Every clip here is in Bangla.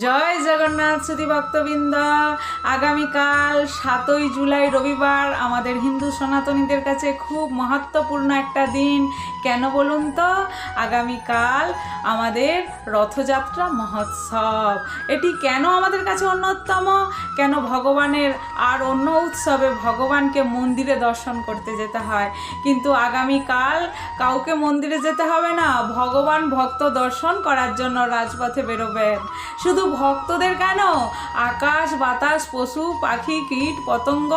জয় জগন্নাথ সুধী ভক্তবৃন্দ। আগামীকাল সাতই জুলাই রবিবার আমাদের হিন্দু সনাতনীদের কাছে খুব মহত্বপূর্ণ একটা দিন। কেন বলুন তো? আগামীকাল আমাদের রথযাত্রা মহোৎসব। এটি কেন আমাদের কাছে অন্যতম? কেন ভগবানের আর অন্য উৎসবে ভগবানকে মন্দিরে দর্শন করতে যেতে হয়? কিন্তু আগামীকাল কাউকে মন্দিরে যেতে হবে না, ভগবান ভক্ত দর্শন করার জন্য রাজপথে বেরোবেন। শুধু ভক্তদের কেন? আকাশ, বাতাস, পশু, পাখি, কীট, পতঙ্গ,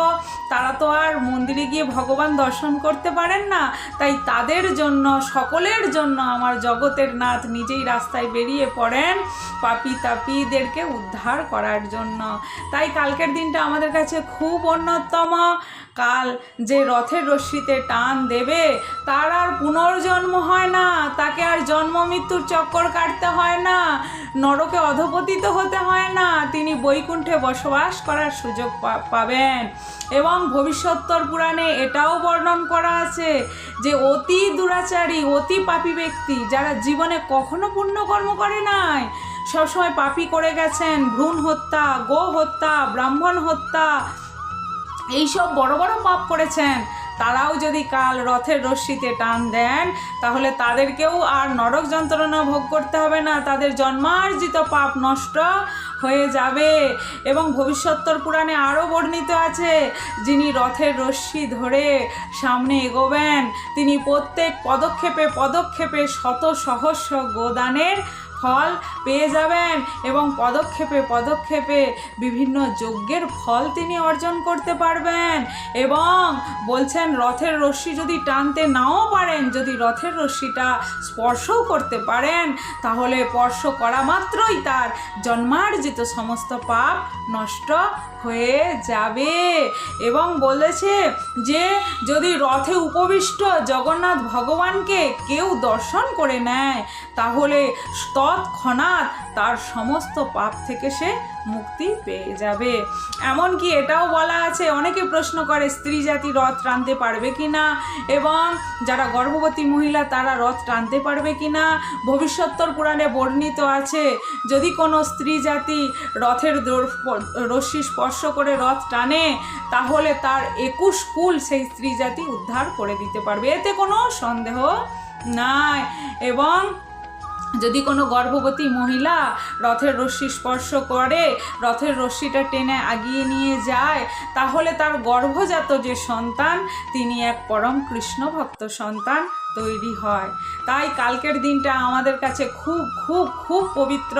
তারা তো আর মন্দিরে গিয়ে ভগবান দর্শন করতে পারেন না। তাই তাদের জন্য, সকলের জন্য আমার জগতের নাথ নিজেই রাস্তায় বেরিয়ে পড়েন পাপি তাপিদেরকে উদ্ধার করার জন্য। তাই কালকের দিনটা আমাদের কাছে খুব অন্যতম। কাল যে রথের রশ্মিতে টান দেবে, তার আর পুনর্জন্ম হয় না। তাকে আর জন্ম মৃত্যুর চক্কর কাটতে হয় না। নরকে অধপতিত হতে হয় না। তিনি বৈকুণ্ঠে বসবাস করার সুযোগ পাবেন। এবং ভবিষ্যত্তর পুরাণে এটাও বর্ণন করা আছে যে অতি দুরাচারী, অতি পাপী ব্যক্তি যারা জীবনে কখনো পুণ্যকর্ম করে নাই, সবসময় পাপি করে গেছেন। ভ্রূণ হত্যা গো হত্যা ব্রাহ্মণ হত্যা, এইসব বড় বড় পাপ করেছেন। তারাও যদি কাল রথের রশ্মিতে টান দেন, তাহলে তাদেরকেও আর নরক যন্ত্রণা ভোগ করতে হবে না। তাদের জন্মার্জিত পাপ নষ্ট হয়ে যাবে। এবং ভবিষ্যত্তর পুরাণে আরও বর্ণিত আছে, যিনি রথের রশ্মি ধরে সামনে এগোবেন, তিনি প্রত্যেক পদক্ষেপে পদক্ষেপে শত সহস্র গোদানের ফল পেয়ে যাবেন এবং পদক্ষেপে পদক্ষেপে বিভিন্ন যজ্ঞের ফল তিনি অর্জন করতে পারবেন। এবং বলছেন, রথের রশ্মি যদি টানতে নাও পারেন, যদি রথের রশ্মিটা স্পর্শও করতে পারেন, তাহলে স্পর্শ করা মাত্রই তার জন্মার্জিত সমস্ত পাপ নষ্ট হয়ে যাবে। এবং বলেছে যে, যদি রথে উপবিষ্ট জগন্নাথ ভগবানকে কেউ দর্শন করে নেয়, তাহলে তৎক্ষণাৎ তার সমস্ত পাপ থেকে সে মুক্তি পেয়ে যাবে। এমনকি এটাও বলা আছে, অনেকে প্রশ্ন করে, স্ত্রী জাতি রথ টানতে পারবে কি না এবং যারা গর্ভবতী মহিলা, তারা রথ টানতে পারবে কি না ভবিষ্যত্তর পুরাণে বর্ণিত আছে, যদি কোনো স্ত্রী জাতি রথের রশ্মি স্পর্শ করে রথ টানে, তাহলে তার একুশ কুল সেই স্ত্রী জাতি উদ্ধার করে দিতে পারবে। এতে কোনো সন্দেহ নাই। এবং যদি কোনো গর্ভবতী মহিলা রথের রশ্মি স্পর্শ করে, রথের রশ্মিটা টেনে আগিয়ে নিয়ে যায়, তাহলে তার গর্ভজাত যে সন্তান, তিনি এক পরম কৃষ্ণ ভক্ত সন্তান। তৈরি হয়। তাই কালকের দিনটা আমাদের কাছে খুব খুব খুব পবিত্র।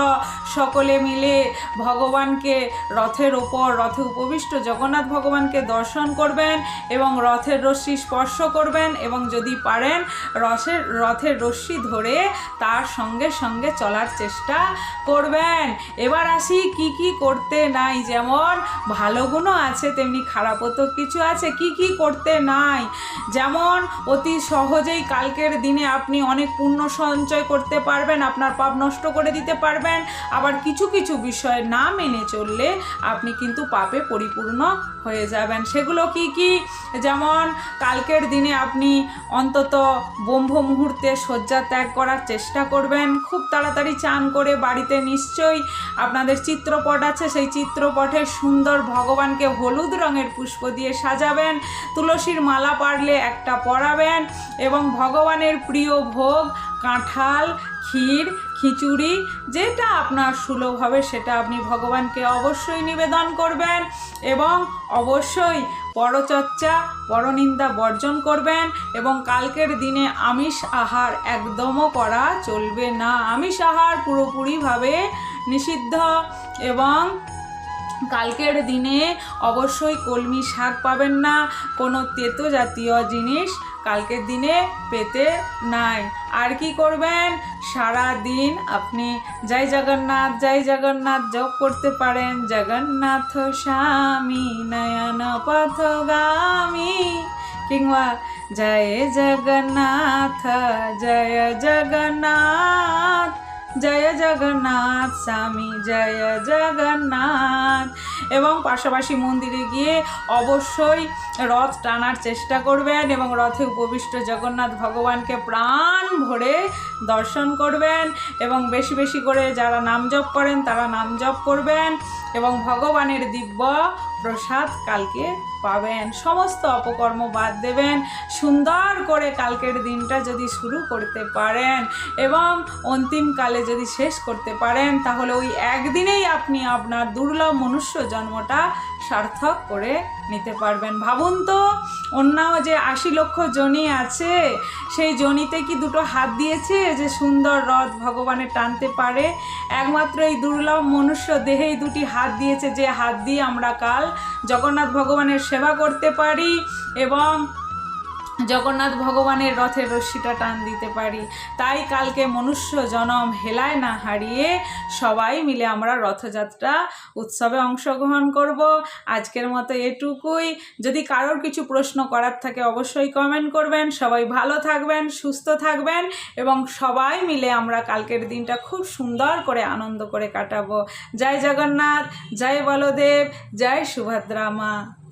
সকলে মিলে ভগবানকে রথের ওপর, রথে উপবিষ্ট জগন্নাথ ভগবানকে দর্শন করবেন এবং রথের রশ্মি স্পর্শ করবেন এবং যদি পারেন রথের রথের রশ্মি ধরে তার সঙ্গে সঙ্গে চলার চেষ্টা করবেন। এবার আসি কি কি করতে নাই। যেমন ভালো গুণও আছে, তেমনি খারাপও তো কিছু আছে। কি কি করতে নাই? যেমন অতি সহজেই কালকের দিনে আপনি অনেক পুণ্য সঞ্চয় করতে পারবেন, আপনার পাপ নষ্ট করে দিতে পারবেন। আবার কিছু কিছু বিষয় না মেনে চললে আপনি কিন্তু পাপে পরিপূর্ণ হয়ে যাবেন। সেগুলো কি কি? যেমন কালকের দিনে আপনি অন্তত ব্রহ্ম মুহূর্তে শয্যা ত্যাগ করার চেষ্টা করবেন। খুব তাড়াতাড়ি চান করে বাড়িতে নিশ্চয়ই আপনাদের চিত্রপট আছে, সেই চিত্রপটে সুন্দর ভগবানকে হলুদ রঙের পুষ্প দিয়ে সাজাবেন। তুলসীর মালা পারলে একটা পরাবেন এবং ভগবানের প্রিয় ভোগ, কাঁঠাল, ক্ষীর, খিচুড়ি, যেটা আপনার সুলভ হবে সেটা আপনি ভগবানকে অবশ্যই নিবেদন করবেন এবং অবশ্যই পরচর্চা, পরনিন্দা বর্জন করবেন এবং কালকের দিনে আমিষ আহার একদমও করা চলবে না। আমিষ আহার পুরোপুরিভাবে নিষিদ্ধ এবং কালকের দিনে অবশ্যই কলমি শাক পাবেন না। কোনো তেতো জাতীয় জিনিস কালকের দিনে পেতে নাই। আর কি করবেন? সারা দিন আপনি জয় জগন্নাথ জয় জগন্নাথ জপ করতে পারেন। জগন্নাথ স্বামী, নয়ন পথগামী। কিংবা জয় জগন্নাথ জয় জগন্নাথ জয় জগন্নাথ স্বামী, জয় জগন্নাথ। এবং পাশাপাশি মন্দিরে গিয়ে অবশ্যই রথ টানার চেষ্টা করবেন এবং রথে উপবিষ্ট জগন্নাথ ভগবানকে প্রাণ ভরে দর্শন করবেন এবং বেশি বেশি করে যারা নাম জপ করেন তারা নাম জপ করবেন এবং ভগবানের দিব্য প্রসাদ কালকে পাবেন। সমস্ত অপকর্ম বাদ দেবেন। সুন্দর করে কালকের দিনটা যদি শুরু করতে পারেন এবং অন্তিমকালে যদি শেষ করতে পারেন, তাহলে ওই একদিনেই আপনি আপনার দুর্লভ মনুষ্য জন্মটা সার্থক করে নিতে পারবেন। ভাবুন তো অন্য যে আশি লক্ষ জনি আছে, সেই জনিতে কি দুটো হাত দিয়েছে যে সুন্দর রথ ভগবানের টানতে পারে? একমাত্র এই দুর্লভ মনুষ্য দেহেই দুটি হাত দিয়েছে, যে হাত দিয়ে আমরা কাল জগন্নাথ ভগবানের সেবা করতে পারি এবং জগন্নাথ ভগবানের রথের রশ্মিটা টান দিতে পারি। তাই কালকে মনুষ্য জনম হেলায় না হারিয়ে সবাই মিলে আমরা রথযাত্রা উৎসবে অংশগ্রহণ করব। আজকের মতো এটুকুই। যদি কারোর কিছু প্রশ্ন করার থাকে অবশ্যই কমেন্ট করবেন। সবাই ভালো থাকবেন, সুস্থ থাকবেন এবং সবাই মিলে আমরা কালকের দিনটা খুব সুন্দর করে আনন্দ করে কাটাবো। জয় জগন্নাথ, জয় বলদেব, জয় সুভদ্রা মা।